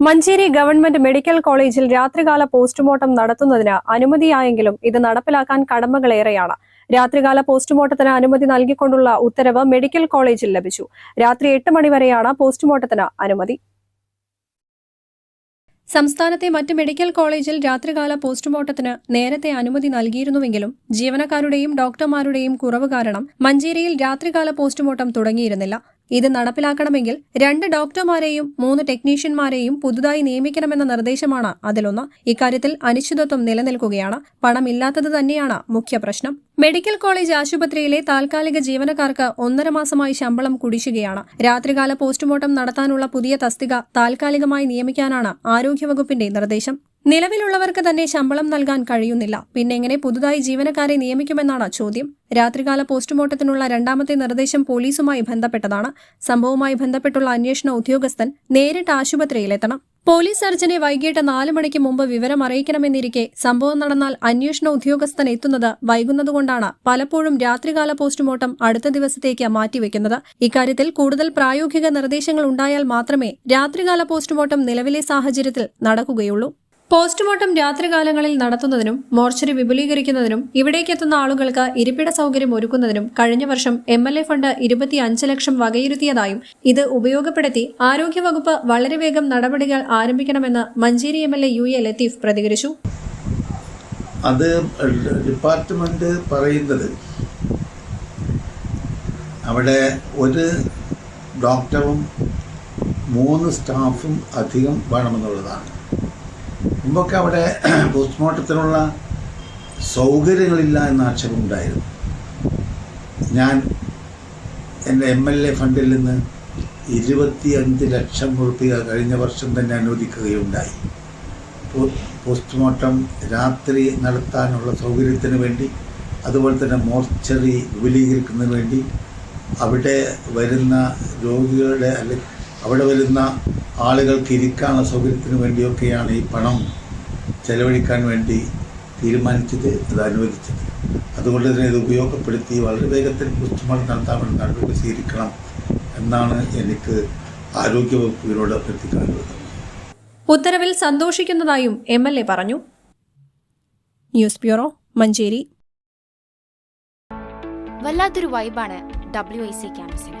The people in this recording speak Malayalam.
മഞ്ചേരി ഗവൺമെന്റ് മെഡിക്കൽ കോളേജിൽ രാത്രികാല പോസ്റ്റ്മോർട്ടം നടത്തുന്നതിന് അനുമതിയായെങ്കിലും ഇത് നടപ്പിലാക്കാൻ കടമകളേറെയാണ്. രാത്രികാല പോസ്റ്റ്മോർട്ടത്തിന് അനുമതി നൽകിക്കൊണ്ടുള്ള ഉത്തരവ് മെഡിക്കൽ കോളേജിൽ ലഭിച്ചു. രാത്രി എട്ട് മണിവരെയാണ് പോസ്റ്റ്മോർട്ടത്തിന് അനുമതി. സംസ്ഥാനത്തെ മറ്റ് മെഡിക്കൽ കോളേജിൽ രാത്രികാല പോസ്റ്റ്മോർട്ടത്തിന് നേരത്തെ അനുമതി നൽകിയിരുന്നുവെങ്കിലും ജീവനക്കാരുടെയും ഡോക്ടർമാരുടെയും കുറവ് കാരണം മഞ്ചേരിയിൽ രാത്രികാല പോസ്റ്റ്മോർട്ടം തുടങ്ങിയിരുന്നില്ല. ഇത് നടപ്പിലാക്കണമെങ്കിൽ രണ്ട് ഡോക്ടർമാരെയും മൂന്ന് ടെക്നീഷ്യന്മാരെയും പുതുതായി നിയമിക്കണമെന്ന നിർദ്ദേശമാണ് അതിലൊന്ന്. ഇക്കാര്യത്തിൽ അനിശ്ചിതത്വം നിലനിൽക്കുകയാണ്. പണമില്ലാത്തത് തന്നെയാണ് മുഖ്യ പ്രശ്നം മെഡിക്കൽ കോളേജ് ആശുപത്രിയിലെ താൽക്കാലിക ജീവനക്കാർക്ക് ഒന്നര മാസമായി ശമ്പളം കുടിശ്ശികയാണ്. രാത്രികാല പോസ്റ്റ്മോർട്ടം നടത്താനുള്ള പുതിയ തസ്തിക താൽക്കാലികമായി നിയമിക്കാനാണ് ആരോഗ്യവകുപ്പിന്റെ നിർദ്ദേശം. നിലവിലുള്ളവർക്ക് തന്നെ ശമ്പളം നൽകാൻ കഴിയുന്നില്ല. പിന്നെ എങ്ങനെ പുതുതായി ജീവനക്കാരെ നിയമിക്കുമെന്നാണ് ചോദ്യം. രാത്രികാല പോസ്റ്റ്മോർട്ടത്തിനുള്ള രണ്ടാമത്തെ നിർദ്ദേശം പോലീസുമായി ബന്ധപ്പെട്ടതാണ്. സംഭവവുമായി ബന്ധപ്പെട്ടുള്ള അന്വേഷണ ഉദ്യോഗസ്ഥൻ നേരിട്ട് ആശുപത്രിയിലെത്തണം. പോലീസ് സർജനെ വൈകിട്ട് നാല് മണിക്ക് മുമ്പ് വിവരം അറിയിക്കണമെന്നിരിക്കെ സംഭവം നടന്നാൽ അന്വേഷണ ഉദ്യോഗസ്ഥൻ എത്തുന്നത് വൈകുന്നതുകൊണ്ടാണ് പലപ്പോഴും രാത്രികാല പോസ്റ്റ്മോർട്ടം അടുത്ത ദിവസത്തേക്ക് മാറ്റിവെക്കുന്നത്. ഇക്കാര്യത്തിൽ കൂടുതൽ പ്രായോഗിക നിർദ്ദേശങ്ങൾ ഉണ്ടായാൽ മാത്രമേ രാത്രികാല പോസ്റ്റ്മോർട്ടം നിലവിലെ സാഹചര്യത്തിൽ നടക്കുകയുള്ളൂ. പോസ്റ്റ്മോർട്ടം രാത്രികാലങ്ങളിൽ നടത്തുന്നതിനും മോർച്ചറി വിപുലീകരിക്കുന്നതിനും ഇവിടേക്കെത്തുന്ന ആളുകൾക്ക് ഇരിപ്പിട സൗകര്യം ഒരുക്കുന്നതിനും കഴിഞ്ഞ വർഷം എം എൽ എ ഫണ്ട് ഇരുപത്തിയഞ്ച് ലക്ഷം വകയിരുത്തിയതായും ഇത് ഉപയോഗപ്പെടുത്തി ആരോഗ്യവകുപ്പ് വളരെ വേഗം നടപടികൾ ആരംഭിക്കണമെന്ന് Manjeri M L A U A Latheef പ്രതികരിച്ചു. അത് ഡിപ്പാർട്ട്മെന്റ് പറയുന്നത് അവിടെ ഒരു ഡോക്ടറും മൂന്ന് സ്റ്റാഫും അധികം വേണമെന്നുള്ളതാണ്. മുമ്പൊക്കെ അവിടെ പോസ്റ്റ്മോർട്ടത്തിനുള്ള സൗകര്യങ്ങളില്ല എന്ന ആക്ഷേപമുണ്ടായിരുന്നു ഞാൻ എന്റെ എം എൽ എ ഫണ്ടിൽ നിന്ന് ഇരുപത്തിയഞ്ച് ലക്ഷം റുപ്യ കഴിഞ്ഞ വർഷം തന്നെ അനുവദിക്കുകയുണ്ടായി. പോസ്റ്റ്മോർട്ടം രാത്രി നടത്താനുള്ള സൗകര്യത്തിന് വേണ്ടി അതുപോലെ തന്നെ മോർച്ചറി വിപുലീകരിക്കുന്നതിന് വേണ്ടി അവിടെ വരുന്ന രോഗികളുടെ അല്ലെ അവിടെ വരുന്ന ആളുകൾക്ക് ഇരിക്കാനുള്ള സൗകര്യത്തിന് വേണ്ടിയൊക്കെയാണ് ഈ പണം ചെലവഴിക്കാൻ വേണ്ടി തീരുമാനിച്ചത് അത് അനുവദിച്ചത്. അതുകൊണ്ട് തന്നെ ഇത് ഉപയോഗപ്പെടുത്തി വളരെ വേഗത്തിൽ പുസ്തകങ്ങൾ നടത്താൻ നടപടികൾ നടപടി സ്വീകരിക്കണം എന്നാണ് എനിക്ക് ആരോഗ്യവകുപ്പിനോട് അഭ്യർത്ഥിക്കാനുള്ളത്. ഉത്തരവിൽ സന്തോഷിക്കുന്നതായും എം എൽ എ പറഞ്ഞു. News bureau Manjeri. വല്ലാത്തൊരു വൈബാണ് ഡബ്ല്യു ഐ സി ക്യാമ്പസിന്